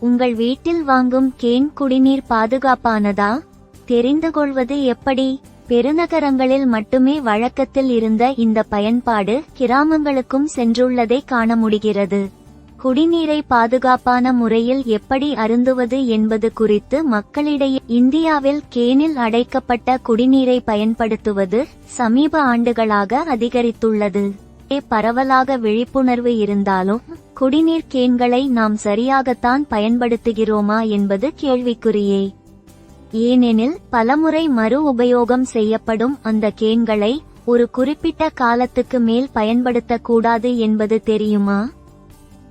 உங்கள் வீட்டில் வாங்கும் கேன் குடிநீர் பாதுகாப்பானதா? தெரிந்து கொள்வது எப்படி? பெருநகரங்களில் மட்டுமே வழக்கத்தில் இருந்த இந்த பயன்பாடு கிராமங்களுக்கும் சென்றுள்ளதை காண முடிகிறது. குடிநீரை பாதுகாப்பான முறையில் எப்படி அருந்துவது என்பது குறித்து மக்களிடையே இந்தியாவில் கேனில் அடைக்கப்பட்ட குடிநீரை பயன்படுத்துவது சமீப ஆண்டுகளாக அதிகரித்துள்ளது. பரவலாக விழிப்புணர்வு இருந்தாலும் குடிநீர் கேன்களை நாம் சரியாகத்தான் பயன்படுத்துகிறோமா என்பது கேள்விக்குறியே. ஏனெனில் பலமுறை மறு உபயோகம் செய்யப்படும் அந்த கேன்களை ஒரு குறிப்பிட்ட காலத்துக்கு மேல் பயன்படுத்தக்கூடாது என்பது தெரியுமா?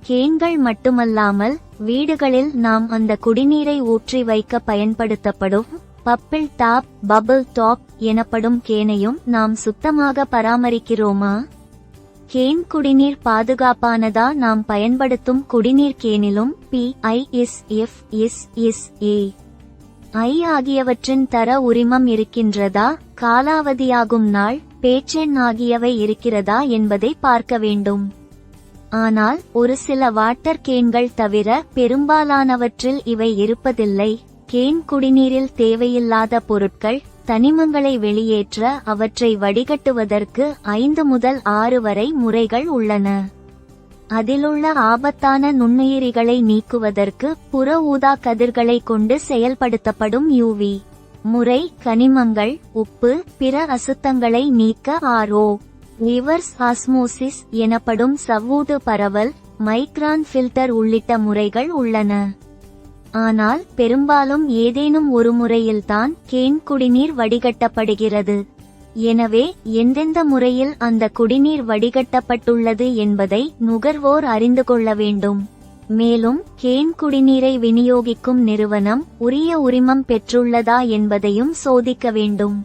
கேன்கள் மட்டுமல்லாமல் வீடுகளில் நாம் அந்த குடிநீரை ஊற்றி வைக்க பயன்படுத்தப்படும் பப்பிள் டாப் பபிள் டாப் எனப்படும் கேனையும் நாம் சுத்தமாக பராமரிக்கிறோமா? கேன் குடிநீர் பாதுகாப்பானதா நாம் பயன்படுத்தும் குடிநீர் கேனிலும்? B I S F S S A. I ஆகியவற்றின் தர உரிமம் இருக்கின்றதா? காலாவதியாகும் நாள் பேச்செண் ஆகியவை இருக்கிறதா என்பதை பார்க்க வேண்டும். ஆனால் ஒரு சில வாட்டர் கேன்கள் தவிர பெரும்பாலானவற்றில் இவை இருப்பதில்லை. கேன் குடிநீரில் தேவையில்லாத பொருட்கள் தனிமங்களை வெளியேற்ற அவற்றை வடிகட்டுவதற்கு ஐந்து முதல் ஆறு வரை முறைகள் உள்ளன. அதிலுள்ள ஆபத்தான நுண்ணுயிரிகளை நீக்குவதற்கு புற ஊதா கதிர்களை கொண்டு செயல்படுத்தப்படும் யூவி. முறை கனிமங்கள் உப்பு பிற அசுத்தங்களை நீக்க ஆர்ஓ. ரிவர்ஸ் ஆஸ்மோசிஸ் எனப்படும் சவ்வூது பரவல் மைக்ரான் ஃபில்டர் உள்ளிட்ட முறைகள் உள்ளன. ஆனால் பெரும்பாலும் ஏதேனும் ஒரு முறையில்தான் கேன் குடிநீர் வடிகட்டப்படுகிறது. எனவே எந்தெந்த முறையில் அந்த குடிநீர் வடிகட்டப்பட்டுள்ளது என்பதை நுகர்வோர் அறிந்து கொள்ள வேண்டும். மேலும் கேன் குடிநீரை விநியோகிக்கும் நிறுவனம் உரிய உரிமம் பெற்றுள்ளதா என்பதையும் சோதிக்க வேண்டும்.